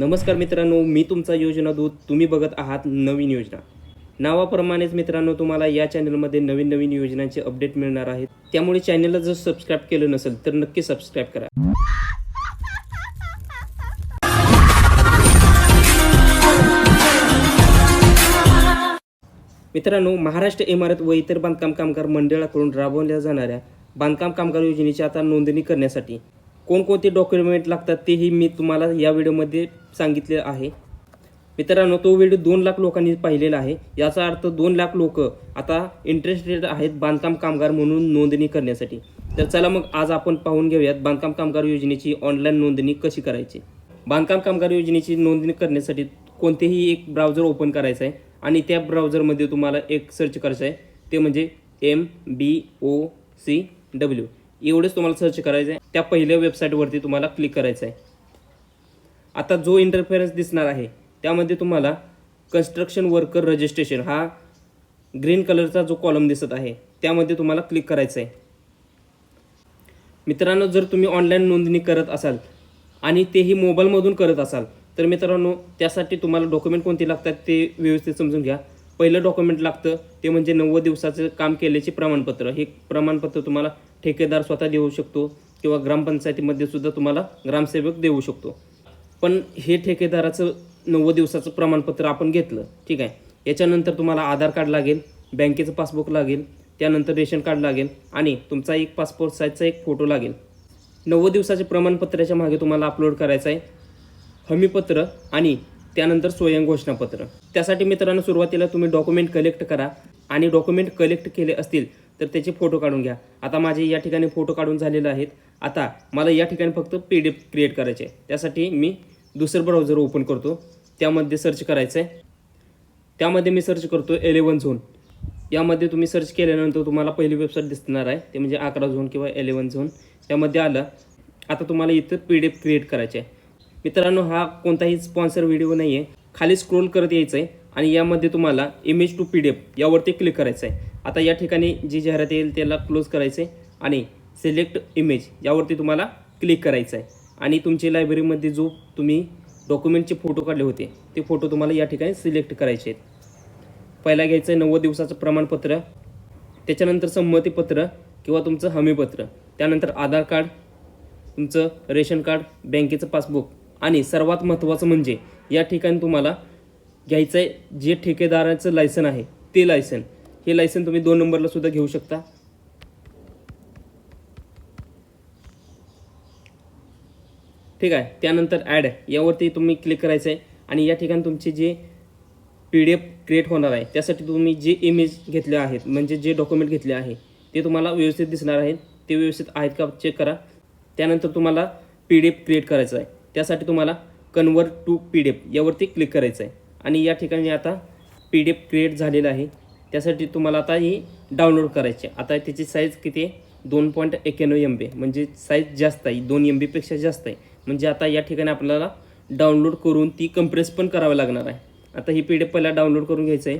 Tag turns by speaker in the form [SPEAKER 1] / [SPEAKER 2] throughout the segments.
[SPEAKER 1] नमस्कार मित्रांनो मी तुमचा योजना दूत. तुम्ही बघत आहात नवीन योजना. नावाप्रमाणेच मित्रांनो तुम्हाला या चॅनलमध्ये नवीन नवीन योजनांचे अपडेट मिळणार आहेत. त्यामुळे चॅनलला जर सबस्क्राईब केलं नसेल तर नक्की सबस्क्राईब करा. मित्रांनो महाराष्ट्र इमारत व इतर बांधकाम कामगार मंडळाकडून राबवल्या जाणाऱ्या बांधकाम कामगार योजनेची आता नोंदणी करण्यासाठी कोणकोणते डॉक्युमेंट लागतात तेही मी तुम्हाला या व्हिडिओमध्ये सांगितले आहे. मित्रांनो तो व्हिडिओ दोन लाख लोकांनी पाहिलेला आहे. याचा अर्थ दोन लाख लोक आता इंटरेस्टेड आहेत बांधकाम कामगार म्हणून नोंदणी करण्यासाठी. तर चला मग आज आपण पाहून घेऊयात बांधकाम कामगार योजनेची ऑनलाईन नोंदणी कशी करायची. बांधकाम कामगार योजनेची नोंदणी करण्यासाठी कोणतेही एक ब्राउझर ओपन करायचं आहे आणि त्या ब्राउझरमध्ये तुम्हाला एक सर्च करायचं आहे. ते म्हणजे M B O C W एवढंच तुम्हाला सर्च करायचं आहे त्या पहिल्या वेबसाईटवरती तुम्हाला क्लिक करायचं आहे आता जो इंटरफेरन्स दिसणार आहे त्यामध्ये तुम्हाला कन्स्ट्रक्शन वर्कर रजिस्ट्रेशन हा ग्रीन कलरचा जो कॉलम दिसत आहे त्यामध्ये तुम्हाला क्लिक करायचं आहे मित्रांनो जर तुम्ही ऑनलाईन नोंदणी करत असाल आणि तेही मोबाईलमधून करत असाल तर मित्रांनो त्यासाठी तुम्हाला डॉक्युमेंट कोणते लागतात ते व्यवस्थित समजून घ्या. पहिलं डॉक्युमेंट लागतं ते म्हणजे नव्वद दिवसाचं काम केल्याचे प्रमाणपत्र. हे प्रमाणपत्र तुम्हाला ठेकेदार स्वतः देऊ शकतो किंवा ग्रामपंचायतीमध्ये सुद्धा तुम्हाला ग्रामसेवक देऊ शकतो. पण हे ठेकेदाराचं नव्वद दिवसाचं प्रमाणपत्र आपण घेतलं ठीक आहे. याच्यानंतर तुम्हाला आधार कार्ड लागेल बँकेचं पासबुक लागेल त्यानंतर रेशन कार्ड लागेल आणि तुमचा एक पासपोर्ट साईजचा एक फोटो लागेल. नव्वद दिवसाच्या प्रमाणपत्राच्या मागे तुम्हाला अपलोड करायचं आहे. हमीपत्र आणि त्यानंतर स्वयं घोषणापत्र. त्यासाठी मित्रांनो सुरुवातीला तुम्ही डॉक्युमेंट कलेक्ट करा आणि डॉक्युमेंट कलेक्ट केले असतील तर त्याचे फोटो काढून घ्या. आता माझे या ठिकाणी फोटो काढून झालेले आहेत. आता मला या ठिकाणी फक्त पी डी एफ क्रिएट करायचे आहे. त्यासाठी मी दुसरं ब्राउझर ओपन करतो. त्यामध्ये सर्च करायचं आहे त्यामध्ये मी सर्च करतो एलेवन झोन यामध्ये तुम्ही सर्च केल्यानंतर तुम्हाला पहिली वेबसाईट दिसणार आहे. ते म्हणजे अकरा झोन किंवा एलेवन झोन त्यामध्ये आलं. आता तुम्हाला इथं पी डी एफ क्रिएट करायचे आहे मित्रांनो हा कोणताही स्पॉन्सर व्हिडिओ नाही आहे खाली स्क्रोल करत यायचं आहे आणि यामध्ये तुम्हाला image to P D F यावरती क्लिक करायचं आहे आता या ठिकाणी जी जाहिरात येईल त्याला क्लोज करायचं आहे आणि सिलेक्ट इमेज यावरती तुम्हाला क्लिक करायचं आहे आणि तुमची लायब्ररीमध्ये जो तुम्ही डॉक्युमेंटचे फोटो काढले होते ते फोटो तुम्हाला या ठिकाणी सिलेक्ट करायचे आहेत. पहिला घ्यायचं आहे नव्वद दिवसाचं प्रमाणपत्र त्याच्यानंतर संमतीपत्र किंवा तुमचं हमीपत्र त्यानंतर आधार कार्ड तुमचं रेशन कार्ड बँकेचं पासबुक आणि सर्वात महत्त्वाचं म्हणजे या ठिकाणी तुम्हाला घ्यायचं आहे जे ठेकेदाराचं लायसन आहे ते लायसन हे लायसन तुम्ही दोन नंबरला सुद्धा घेऊ शकता. ठीक आहे? त्यानंतर ॲड यावरती तुम्ही क्लिक करायचं आहे आणि या ठिकाणी तुमचे J P D F create होणार आहे त्यासाठी तुम्ही जे इमेज घेतले आहेत म्हणजे जे डॉक्युमेंट घेतले आहे ते तुम्हाला व्यवस्थित दिसणार आहेत. ते व्यवस्थित आहेत का चेक करा. त्यानंतर तुम्हाला पी डी एफ क्रिएट करायचं आहे त्यासाठी तुम्हाला convert to P D F यावरती क्लिक करायचं आहे आणि या ठिकाणी आता पी डी एफ क्रिएट झालेला आहे. त्यासाठी तुम्हाला आता ही डाउनलोड करायची आहे. आता त्याची साईज किती आहे? दोन पॉईंट एक्याण्णव एम बी म्हणजे साईज जास्त आहे. दोन एम बीपेक्षा जास्त आहे. म्हणजे आता या ठिकाणी आपल्याला डाउनलोड करून ती कंप्रेस पण करावी लागणार आहे. आता ही पी डी एफ पहिला डाउनलोड करून घ्यायचं आहे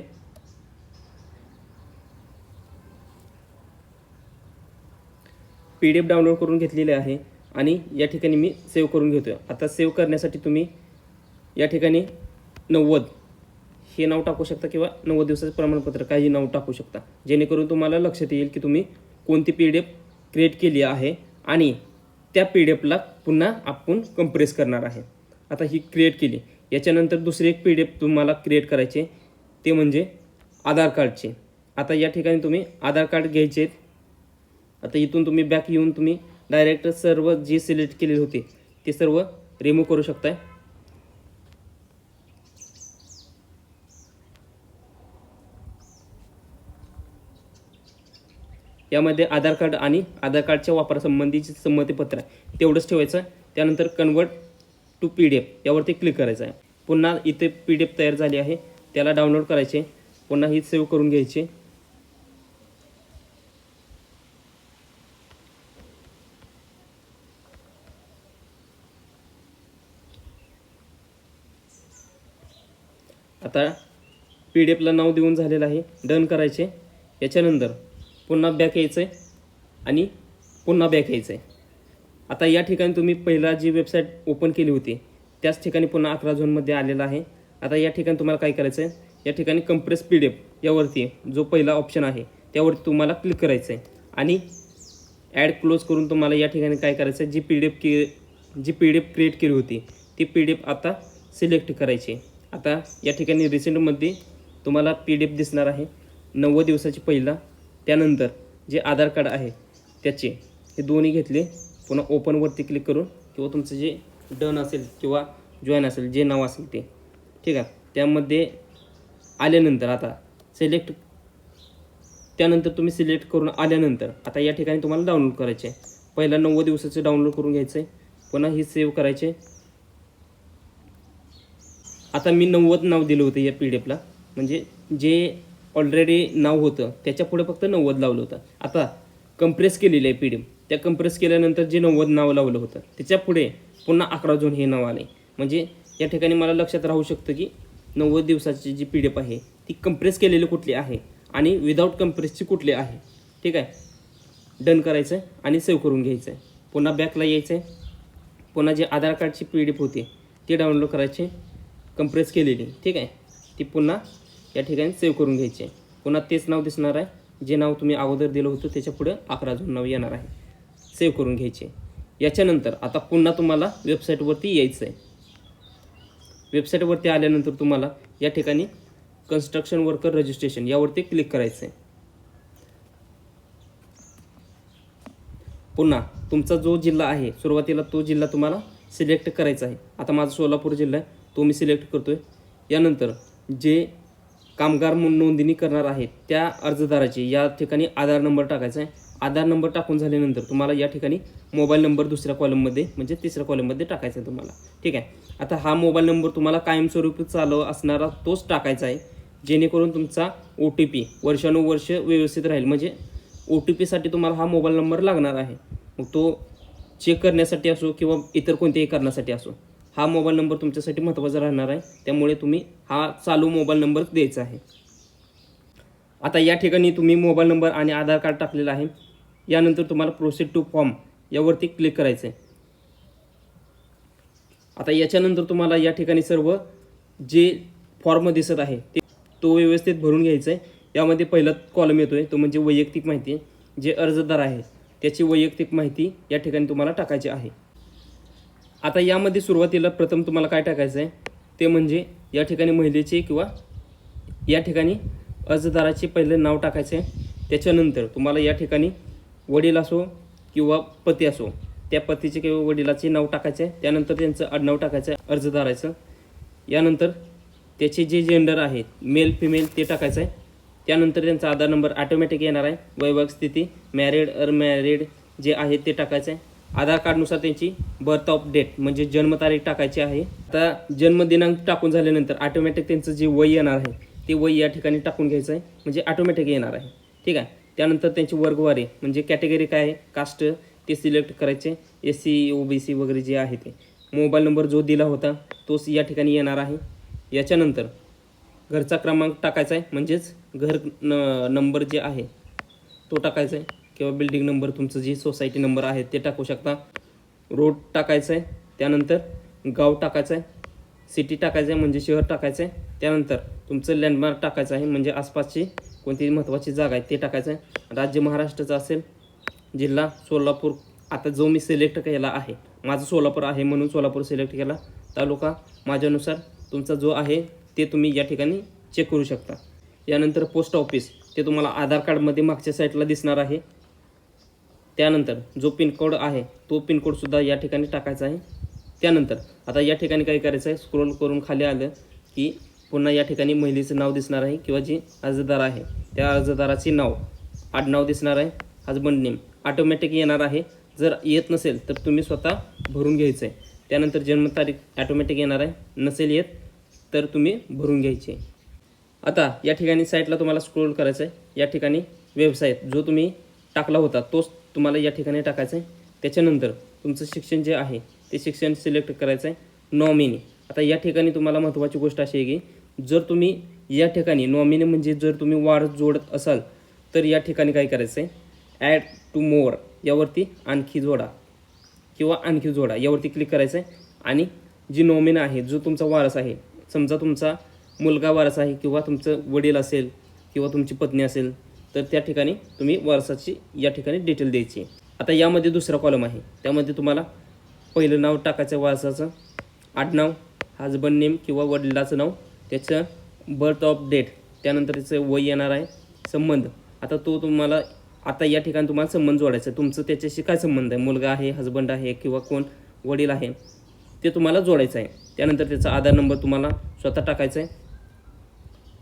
[SPEAKER 1] पी डी एफ डाउनलोड करून घेतलेले आहे. आणि या ठिकाणी मी सेव्ह करून घेतो आता सेव्ह करण्यासाठी तुम्ही या ठिकाणी नव्वद हे नाव टाकू शकता किंवा नव्वद दिवसाचं प्रमाणपत्र काही नाव टाकू शकता. जेणेकरून तुम्हाला लक्षात येईल की तुम्ही कोणती पी डी एफ क्रिएट केली आहे आणि त्या पी डी एफला पुन्हा आपण कंप्रेस करणार आहे. आता ही क्रिएट केली. याच्यानंतर दुसरी एक पी डी एफ तुम्हाला क्रिएट करायचे ते म्हणजे आधार कार्डचे. आता या ठिकाणी तुम्ही आधार कार्ड घ्यायचे आता इथून तुम्ही बॅक येऊन तुम्ही डायरेक्ट सर्व जी सिलेक्ट केलेली होती ते सर्व रिमूव्ह करू शकताय. यामध्ये आधार कार्ड आणि आधार कार्डच्या वापरासंबंधीचे संमतीपत्र आहे. तेवढंच ठेवायचं. त्यानंतर convert to P D F यावरती क्लिक करायचं आहे. पुन्हा इथे पी डी एफ तयार झाली आहे. त्याला डाउनलोड करायचे. पुन्हा ही सेव्ह करून घ्यायची. आता पी डी एफला नाव देऊन झालेलं आहे. डन करायचे. याच्यानंतर पुन्हा बॅक यायचं आहे आणि पुन्हा बॅक यायचं आहे आता या ठिकाणी तुम्ही पहिला जी वेबसाईट ओपन केली होती त्याच ठिकाणी पुन्हा अकरा झोनमध्ये आलेला आहे. आता या ठिकाणी तुम्हाला काय करायचं आहे या ठिकाणी कंप्रेस पी डी एफ यावरती जो पहिला ऑप्शन आहे त्यावरती तुम्हाला क्लिक करायचं आहे आणि ॲड क्लोज करून तुम्हाला या ठिकाणी काय करायचं आहे जी पी डी एफ की जी पी डी एफ क्रिएट केली होती ती पी डी एफ आता सिलेक्ट करायची. आता या ठिकाणी रिसेंटमध्ये तुम्हाला पी डी एफ दिसणार आहे. नव्वद दिवसाची पहिला. त्यानंतर जे आधार कार्ड आहे त्याचे हे दोन्ही घेतले. पुन्हा ओपनवरती क्लिक करून किंवा तुमचं जे डन असेल किंवा जॉईन असेल जे नाव असेल ते. ठीक आहे? त्यामध्ये आल्यानंतर आता सिलेक्ट त्यानंतर तुम्ही सिलेक्ट करून आल्यानंतर आता या ठिकाणी तुम्हाला डाउनलोड करायचे आहे पहिला नव्वद दिवसाचं डाउनलोड करून घ्यायचं आहे पुन्हा ही सेव्ह करायचे आता मी नव्वद नाव दिलं होतं या पी डी एफला म्हणजे जे ऑलरेडी नाव होतं त्याच्या पुढे फक्त नव्वद लावलं होतं. आता कंप्रेस केलेलं आहे पी डी एफ त्या कंप्रेस केल्यानंतर जे नव्वद नाव लावलं होतं त्याच्या पुढे पुन्हा अकरा जून हे नाव आले म्हणजे या ठिकाणी मला लक्षात राहू शकतं की नव्वद दिवसाची जी पी डी एफ आहे ती कंप्रेस केलेली कुठली आहे आणि विदाऊट कंप्रेसची कुठली आहे? ठीक आहे? डन करायचं आहे आणि सेव्ह करून घ्यायचं आहे पुन्हा बॅकला यायचं आहे पुन्हा जे आधार कार्डची पी डी एफ होती ती डाउनलोड करायची. कंप्रेस केलेली. ठीक आहे? ती पुन्हा या ठिकाणी सेव्ह करून घ्यायची आहे. पुन्हा तेच नाव दिसणार आहे. जे नाव तुम्ही अगोदर दिलं होतं त्याच्या पुढं अकरा जून नाव येणार आहे. सेव्ह करून घ्यायचे याच्यानंतर आता पुन्हा तुम्हाला वेबसाईटवरती यायचं आहे. वेबसाईटवरती आल्यानंतर तुम्हाला या ठिकाणी कन्स्ट्रक्शन वर्कर रजिस्ट्रेशन यावरती क्लिक करायचं आहे. पुन्हा तुमचा जो जिल्हा आहे सुरुवातीला तो जिल्हा तुम्हाला सिलेक्ट करायचा आहे. आता माझा सोलापूर जिल्हा आहे. तो मी सिलेक्ट करतो आहे यानंतर जे कामगार म्हणून नोंदणी करणार आहेत त्या अर्जदाराची या ठिकाणी आधार नंबर टाकायचा आहे. आधार नंबर टाकून झाल्यानंतर तुम्हाला या ठिकाणी मोबाईल नंबर दुसऱ्या कॉलममध्ये म्हणजे तिसऱ्या कॉलममध्ये टाकायचा आहे तुम्हाला. ठीक आहे? आता हा मोबाईल नंबर तुम्हाला कायमस्वरूपी चालू असणारा तोच टाकायचा आहे जेणेकरून तुमचा ओ टी पी वर्षानुवर्ष व्यवस्थित राहील. म्हणजे ओ टी पीसाठी तुम्हाला हा मोबाईल नंबर लागणार आहे. मग तो चेक करण्यासाठी असो किंवा इतर कोणत्याही कारणासाठी असो. हा मोबाईल नंबर तुमच्यासाठी महत्त्वाचा राहणार आहे. त्यामुळे तुम्ही हा चालू मोबाईल नंबर द्यायचा आहे. आता या ठिकाणी तुम्ही मोबाईल नंबर आणि आधार कार्ड टाकलेलं आहे. यानंतर तुम्हाला प्रोसेड टू फॉर्म यावरती क्लिक करायचं आहे. आता याच्यानंतर तुम्हाला या ठिकाणी सर्व जे फॉर्म दिसत आहे ते तो व्यवस्थित भरून घ्यायचा आहे यामध्ये पहिला कॉलम येतो आहे तो म्हणजे वैयक्तिक माहिती जे अर्जदार आहे त्याची वैयक्तिक माहिती या ठिकाणी तुम्हाला टाकायची आहे. आता यामध्ये सुरुवातीला प्रथम तुम्हाला काय टाकायचं आहे ते म्हणजे या ठिकाणी महिलेचे किंवा या ठिकाणी अर्जदाराचे पहिले नाव टाकायचे आहे त्याच्यानंतर तुम्हाला या ठिकाणी वडील असो किंवा पती असो त्या पतीचे किंवा वडिलाचे नाव टाकायचे आहे त्यानंतर त्यांचं आडनाव टाकायचं आहे अर्जदाराचं. यानंतर त्याचे जे जेंडर आहे मेल फिमेल ते टाकायचं आहे त्यानंतर त्यांचा आधार नंबर ऑटोमॅटिक येणार आहे. वैवाहिक स्थिती मॅरिड अनमॅरिड जे आहे ते टाकायचं आहे आधार कार्डनुसार त्यांची बर्थ ऑफ डेट म्हणजे जन्मतारीख टाकायची आहे. आता जन्मदिनांक टाकून झाल्यानंतर ऑटोमॅटिक त्यांचं जे वय येणार आहे ते वय या ठिकाणी टाकून घ्यायचं आहे. म्हणजे ऑटोमॅटिक येणार आहे. ठीक आहे? त्यानंतर त्यांची वर्गवारी म्हणजे कॅटेगरी काय आहे? कास्ट ते सिलेक्ट करायचे. S C O B C वगैरे जे आहे ते. मोबाईल नंबर जो दिला होता तोच या ठिकाणी येणार आहे. याच्यानंतर घरचा क्रमांक टाकायचा आहे. म्हणजेच घर न नंबर जे आहे तो टाकायचा आहे. किंवा बिल्डिंग नंबर तुमचं जी सोसायटी नंबर आहे ते टाकू शकता. रोड टाकायचं आहे त्यानंतर गाव टाकायचं आहे सिटी टाकायचं आहे म्हणजे शहर टाकायचं आहे त्यानंतर तुमचं लँडमार्क टाकायचं आहे म्हणजे आसपासची कोणती महत्त्वाची जागा आहे ते टाकायचं आहे राज्य महाराष्ट्राचं असेल जिल्हा सोलापूर आता जो मी सिलेक्ट केला आहे माझं सोलापूर आहे म्हणून सोलापूर सिलेक्ट केला तालुका माझ्यानुसार तुमचा जो आहे ते तुम्ही या ठिकाणी चेक करू शकता. यानंतर पोस्ट ऑफिस ते तुम्हाला आधार कार्डमध्ये मागच्या साईडला दिसणार आहे. त्यानंतर जो पिनकोड आहे तो पिनकोडसुद्धा या ठिकाणी टाकायचा आहे. त्यानंतर आता या ठिकाणी काय करायचं आहे स्क्रोल करून खाली आलं की पुन्हा या ठिकाणी महिलेचं नाव दिसणार आहे किंवा जी अर्जदार आहे त्या अर्जदाराचे नाव आडनाव दिसणार आहे. हजबंड नेम ऑटोमॅटिक येणार आहे. जर येत नसेल तर तुम्ही स्वतः भरून घ्यायचं आहे. त्यानंतर जन्मतारीख ॲटोमॅटिक येणार आहे. नसेल येत तर तुम्ही भरून घ्यायचे. आता या ठिकाणी साईटला तुम्हाला स्क्रोल करायचं आहे. या ठिकाणी वेबसाईट जो तुम्ही टाकला होता तोच तुम्हाला या ठिकाणी टाकायचं आहे त्याच्यानंतर तुमचं शिक्षण जे आहे ते शिक्षण सिलेक्ट करायचं आहे नॉमिनी आता या ठिकाणी तुम्हाला महत्त्वाची गोष्ट अशी आहे की जर तुम्ही या ठिकाणी नॉमिनी म्हणजे जर तुम्ही वाढ जोडत असाल तर या ठिकाणी काय करायचं आहे ॲड टू मोर यावरती आणखी जोडा. किंवा आणखी जोडा. यावरती क्लिक करायचं आहे आणि जी नॉमिन आहे जो तुमचा वारस आहे समजा तुमचा मुलगा वारस आहे किंवा तुमचं वडील असेल किंवा तुमची पत्नी असेल तर त्या ठिकाणी तुम्ही वारसाची या ठिकाणी डिटेल द्यायची. आता यामध्ये दुसरा कॉलम आहे. त्यामध्ये तुम्हाला पहिलं नाव टाकायचं वारसाचं आडनाव हजबंड नेम किंवा वडिलाचं नाव त्याचं बर्थ ऑफ डेट त्यानंतर त्याचं वय येणार आहे संबंध. आता तो तुम्हाला आता या ठिकाणी तुम्हाला संबंध जोडायचा आहे. तुमचं त्याच्याशी काय संबंध आहे? मुलगा आहे हजबंड आहे किंवा कोण? वडील आहे. ते तुम्हाला जोडायचं आहे. त्यानंतर त्याचा आधार नंबर तुम्हाला स्वतः टाकायचा आहे.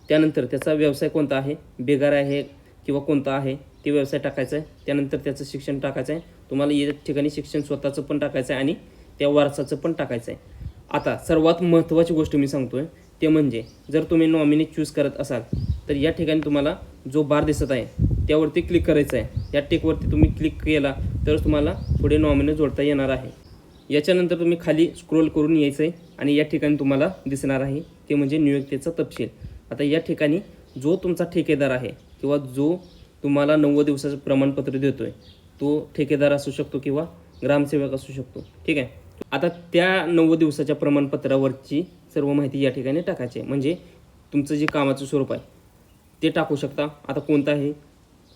[SPEAKER 1] त्यानंतर त्याचा व्यवसाय कोणता आहे? बेगार आहे किंवा कोणता आहे ते व्यवसाय टाकायचा आहे त्यानंतर त्याचं शिक्षण टाकायचं आहे. तुम्हाला या ठिकाणी शिक्षण स्वतःचं पण टाकायचं आहे आणि त्या वारसाचं पण टाकायचं आहे. आता सर्वात महत्त्वाची गोष्ट मी सांगतो आहे ते म्हणजे जर तुम्ही नॉमिनी चूज करत असाल तर या ठिकाणी तुम्हाला जो बार दिसत आहे त्यावरती क्लिक करायचं आहे. या टिकवरती तुम्ही क्लिक केला तर तुम्हाला पुढे नॉमिनी जोडता येणार आहे. याच्यानंतर तुम्ही खाली स्क्रोल करून यायचं आहे आणि या ठिकाणी तुम्हाला दिसणार आहे ते म्हणजे नियुक्तीचा तपशील. आता या ठिकाणी जो तुमचा ठेकेदार आहे किंवा जो तुम्हाला नव्वद दिवसाचं प्रमाणपत्र देतो आहे तो ठेकेदार असू शकतो किंवा ग्रामसेवक असू शकतो. ठीक आहे? आता त्या नव्वद दिवसाच्या प्रमाणपत्रावरची सर्व माहिती या ठिकाणी टाकायची आहे. म्हणजे तुमचं जे कामाचं स्वरूप आहे ते टाकू शकता. आता कोणतं आहे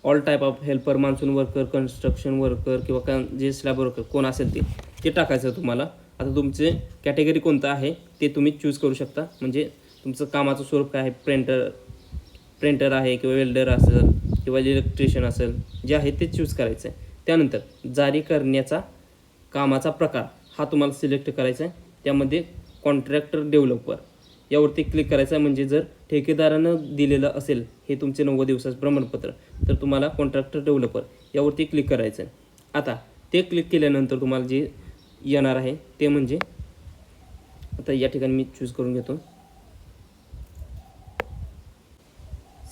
[SPEAKER 1] all type of helper monsoon worker construction worker किंवा का जे स्लॅब वर्कर कोण असेल ते ते टाकायचं तुम्हाला. आता तुमचे कॅटेगरी कोणतं आहे ते तुम्ही चूज करू शकता. म्हणजे तुमचं कामाचं स्वरूप काय आहे प्रिंटर प्रिंटर आहे किंवा वेल्डर असेल किंवा इलेक्ट्रिशियन असेल जे आहे ते चूज करायचं आहे त्यानंतर जारी करण्याचा कामाचा प्रकार हा तुम्हाला सिलेक्ट करायचा आहे त्यामध्ये कॉन्ट्रॅक्टर डेव्हलपर यावरती क्लिक करायचं आहे म्हणजे जर ठेकेदारानं दिलेलं असेल हे तुमचे नव्वद दिवसाचं प्रमाणपत्र तर तुम्हाला कॉन्ट्रॅक्टर डेव्हलपर यावरती क्लिक करायचं आहे आता ते क्लिक केल्यानंतर तुम्हाला जे येणार आहे ते म्हणजे आता या ठिकाणी मी चूज करून घेतो.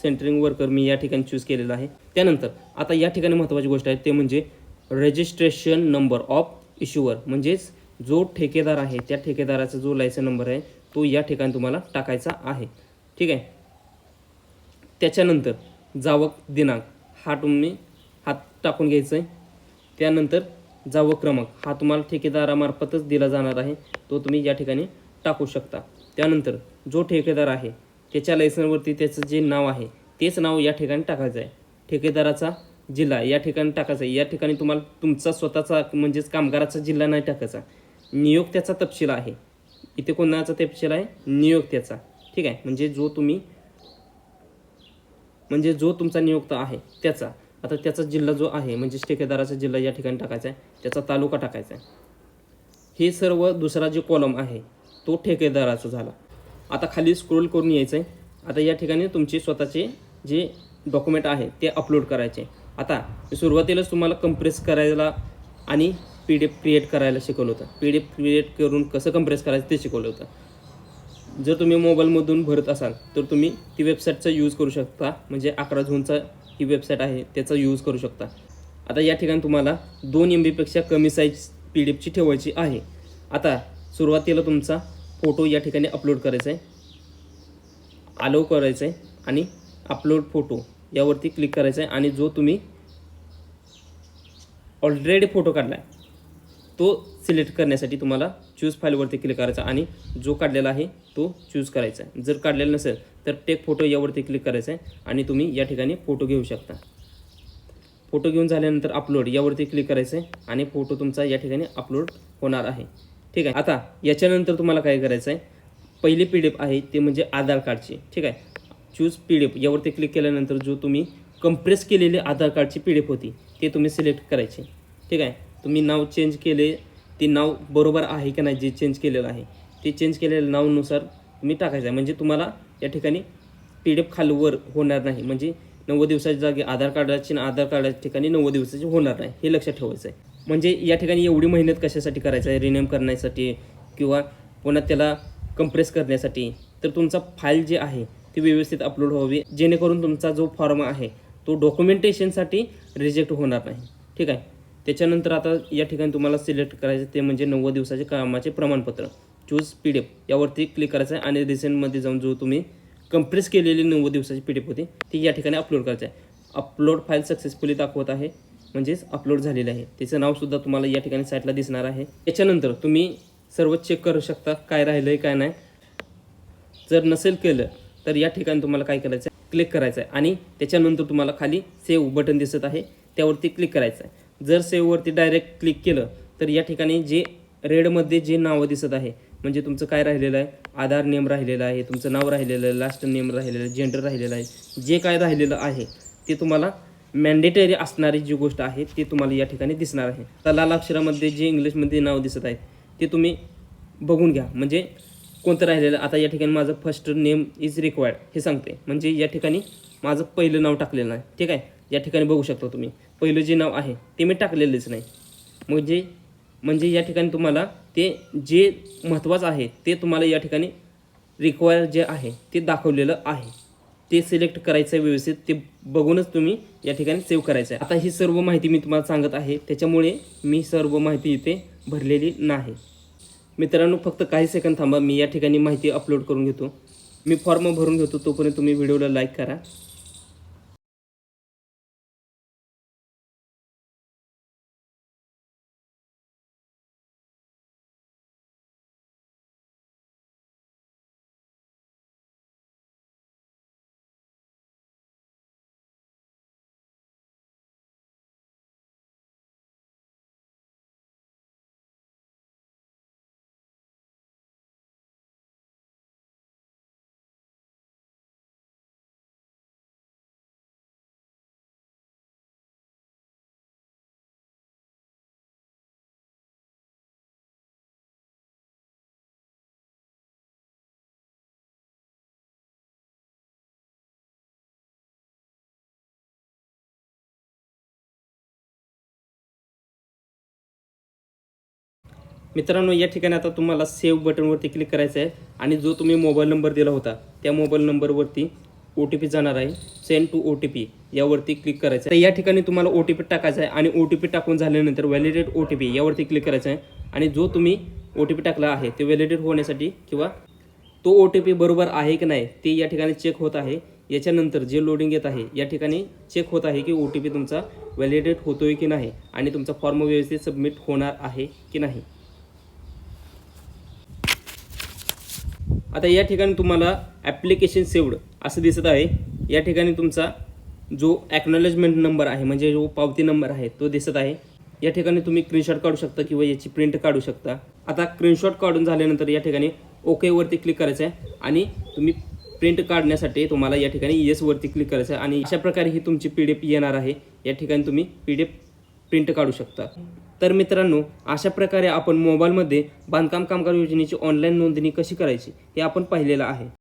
[SPEAKER 1] सेंटरिंग वर्कर मी या ठिकाणी चूज केलेला आहे. त्यानंतर आता या ठिकाणी महत्त्वाची गोष्ट आहे ते म्हणजे रजिस्ट्रेशन नंबर ऑफ इश्युअर म्हणजेच जो ठेकेदार आहे त्या ठेकेदाराचा जो लायसन नंबर आहे तो या ठिकाणी तुम्हाला टाकायचा आहे. ठीक आहे? त्याच्यानंतर जावक दिनांक हा तुम्ही हात टाकून घ्यायचं आहे त्यानंतर जावक क्रमांक हा तुम्हाला ठेकेदारामार्फतच दिला जाणार आहे तो तुम्ही या ठिकाणी टाकू शकता. त्यानंतर जो ठेकेदार आहे त्याच्या लायसनवरती त्याचं जे नाव आहे तेच नाव या ठिकाणी टाकायचं आहे. ठेकेदाराचा जिल्हा या ठिकाणी टाकायचा आहे. या ठिकाणी तुम्हाला तुमचा स्वतःचा म्हणजेच कामगाराचा जिल्हा नाही टाकायचा. नियोक्त्याचा तपशील आहे. इथे कोणाचा तपशील आहे? नियोक्त्याचा ठीक आहे? म्हणजे जो तुम्ही म्हणजे जो तुमचा नियुक्त आहे त्याचा. आता त्याचा जिल्हा जो आहे म्हणजेच ठेकेदाराचा जिल्हा या ठिकाणी टाकायचा आहे. त्याचा तालुका टाकायचा आहे. हे सर्व दुसरा जो कॉलम आहे तो ठेकेदाराचा झाला. आता खाली स्क्रोल करून यायचं आहे आता या ठिकाणी तुमचे स्वतःचे जे डॉक्युमेंट आहे ते अपलोड करायचे. आता सुरुवातीलाच तुम्हाला कंप्रेस करायला आणि पी डी एफ क्रिएट करायला शिकवलं होतं. पी डी एफ क्रिएट करून कसं कंप्रेस करायचं ते शिकवलं होतं. जर तुम्ही मोबाईलमधून भरत असाल तर तुम्ही ती वेबसाईटचा यूज करू शकता. म्हणजे अकरा झोनचा ही वेबसाईट आहे त्याचा यूज करू शकता. आता या ठिकाणी तुम्हाला दोन एम बीपेक्षा कमी साईज पी डी एफची ठेवायची आहे. आता सुरुवातीला तुमचा फोटो या ठिकाणी अपलोड करायचा आहे आलो करायचं आहे आणि अपलोड फोटो यावरती क्लिक करायचं आहे आणि जो तुम्ही ऑलरेडी फोटो काढला आहे तो सिलेक्ट करण्यासाठी तुम्हाला चूज फाईलवरती क्लिक करायचा आणि जो काढलेला आहे तो चूज करायचा. आहे जर काढलेला नसेल तर टेक फोटो यावरती क्लिक करायचा आहे आणि तुम्ही या ठिकाणी फोटो घेऊ शकता. फोटो घेऊन झाल्यानंतर अपलोड यावरती क्लिक करायचं आहे आणि फोटो तुमचा या ठिकाणी अपलोड होणार आहे. ठीक आहे. आता याच्यानंतर तुम्हाला काय करायचं आहे पहिली पी डी एफ आहे ते म्हणजे आधार कार्डची. ठीक आहे? चूज पी डी एफ यावरती क्लिक केल्यानंतर जो तुम्ही कंप्रेस केलेली आधार कार्डची पी डी एफ होती ते तुम्ही सिलेक्ट करायचे. ठीक आहे? तुम्ही नाव चेंज केले ते नाव बरोबर आहे का नाही जे चेंज केलेलं आहे ते चेंज केलेल्या नावानुसार तुम्ही टाकायचं. आहे म्हणजे तुम्हाला या ठिकाणी पी डी एफ खालवर होणार नाही. म्हणजे नव्वद दिवसाच्या जागी आधार कार्डाची आणि आधार कार्डाच्या ठिकाणी नव्वद दिवसाची होणार नाही. हे लक्षात ठेवायचं आहे म्हणजे या ठिकाणी एवढी मेहनत कशासाठी करायचं? आहे रिनेम करण्यासाठी किंवा पुन्हा त्याला कंप्रेस करण्यासाठी? तर तुमचा फाईल जे आहे ती व्यवस्थित अपलोड व्हावी. जेणेकरून तुमचा जो फॉर्म आहे तो डॉक्युमेंटेशनसाठी रिजेक्ट होणार नाही. ठीक आहे? त्याच्यानंतर आता या ठिकाणी तुम्हाला सिलेक्ट करायचं ते म्हणजे नव्वद दिवसाचे कामाचे प्रमाणपत्र. चूज पी डी एफ यावरती क्लिक करायचं आहे आणि रिसेंटमध्ये जाऊन जो तुम्ही कंप्रेस केलेली नव्वद दिवसाची पी डी एफ होती ती या ठिकाणी अपलोड करायचं आहे. अपलोड फाईल सक्सेसफुली दाखवत आहे. म्हणजेच अपलोड झालेलं आहे. त्याचं नावसुद्धा तुम्हाला या ठिकाणी साईटला दिसणार आहे. त्याच्यानंतर तुम्ही सर्व चेक करू शकता काय राहिलं आहे काय नाही. जर नसेल केलं तर या ठिकाणी तुम्हाला काय करायचं आहे क्लिक करायचं आहे आणि त्याच्यानंतर तुम्हाला खाली सेव्ह बटन दिसत आहे. त्यावरती क्लिक करायचं आहे जर सेव्हवरती डायरेक्ट क्लिक केलं तर या ठिकाणी जे रेडमध्ये जे नावं दिसत आहे म्हणजे तुमचं काय राहिलेलं आहे? आधार नेम राहिलेलं आहे तुमचं नाव राहिलेलं आहे लास्ट नेम राहिलेलं आहे जेंडर राहिलेलं आहे जे काय राहिलेलं आहे ते तुम्हाला मॅन्डेटरी असणारी जी गोष्ट आहे ती तुम्हाला या ठिकाणी दिसणार आहे. तर लाल अक्षरामध्ये जे इंग्लिशमध्ये नाव दिसत आहे ते तुम्ही बघून घ्या. म्हणजे कोणतं राहिलेलं आता या ठिकाणी माझं फर्स्ट नेम इज रिक्वायर्ड हे सांगते. म्हणजे या ठिकाणी माझं पहिलं नाव टाकलेलं आहे ठीक आहे? या ठिकाणी बघू शकता तुम्ही. पहिलं जे नाव आहे ते मी टाकलेलंच नाही. म्हणजे म्हणजे या ठिकाणी तुम्हाला ते जे महत्त्वाचं आहे ते तुम्हाला या ठिकाणी रिक्वायर जे आहे ते दाखवलेलं आहे. ते सिलेक्ट करायचं आहे व्यवस्थित ते बघूनच तुम्ही या ठिकाणी सेव्ह करायचं आहे आता ही सर्व माहिती मी तुम्हाला सांगत आहे त्याच्यामुळे मी सर्व माहिती इथे भरलेली नाही. मित्रांनो फक्त काही सेकंद थांबा मी या ठिकाणी माहिती अपलोड करून घेतो. मी फॉर्म भरून घेतो तोपर्यंत तुम्ही व्हिडिओला लाईक करा. मित्रांनो या ठिकाणी आता तुम्हाला सेव्ह बटनवरती क्लिक करायचं आहे आणि जो तुम्ही मोबाईल नंबर दिला होता त्या मोबाईल नंबरवरती ओ टी पी जाणार आहे. Send to O T P यावरती क्लिक करायचं आहे तर या ठिकाणी तुम्हाला ओ टी पी टाकायचा आहे आणि ओ टी पी टाकून झाल्यानंतर व्हॅलिडेट ओ टी पी यावरती क्लिक करायचं आहे आणि जो तुम्ही ओ टी पी टाकला आहे ते व्हॅलिडेट होण्यासाठी किंवा तो ओ टी पी बरोबर आहे की नाही ते या ठिकाणी चेक होत आहे. याच्यानंतर जे लोडिंग येत आहे या ठिकाणी चेक होत आहे की ओ टी पी तुमचा व्हॅलिडेट होतोय की नाही आणि तुमचा फॉर्म व्यवस्थित सबमिट होणार आहे की नाही. आता या ठिकाणी तुम्हाला ॲप्लिकेशन सेव्ड असं दिसत आहे. या ठिकाणी तुमचा जो ॲक्नॉलेजमेंट नंबर आहे म्हणजे जो पावती नंबर आहे तो दिसत आहे. या ठिकाणी तुम्ही स्क्रीनशॉट काढू शकता किंवा याची प्रिंट काढू शकता. आता स्क्रीनशॉट काढून झाल्यानंतर या ठिकाणी ओकेवरती क्लिक करायचं आहे आणि तुम्ही प्रिंट काढण्यासाठी तुम्हाला या ठिकाणी येसवरती क्लिक करायचं आहे आणि अशा प्रकारे ही तुमची पी डी एफ येणार आहे. या ठिकाणी तुम्ही पी डी एफ प्रिंट काढू शकता. तर मित्रांनो अशा प्रकारे आपण मोबाईलमध्ये बांधकाम कामगार योजनेची ऑनलाईन नोंदणी कशी करायची हे आपण पाहिलेलं आहे.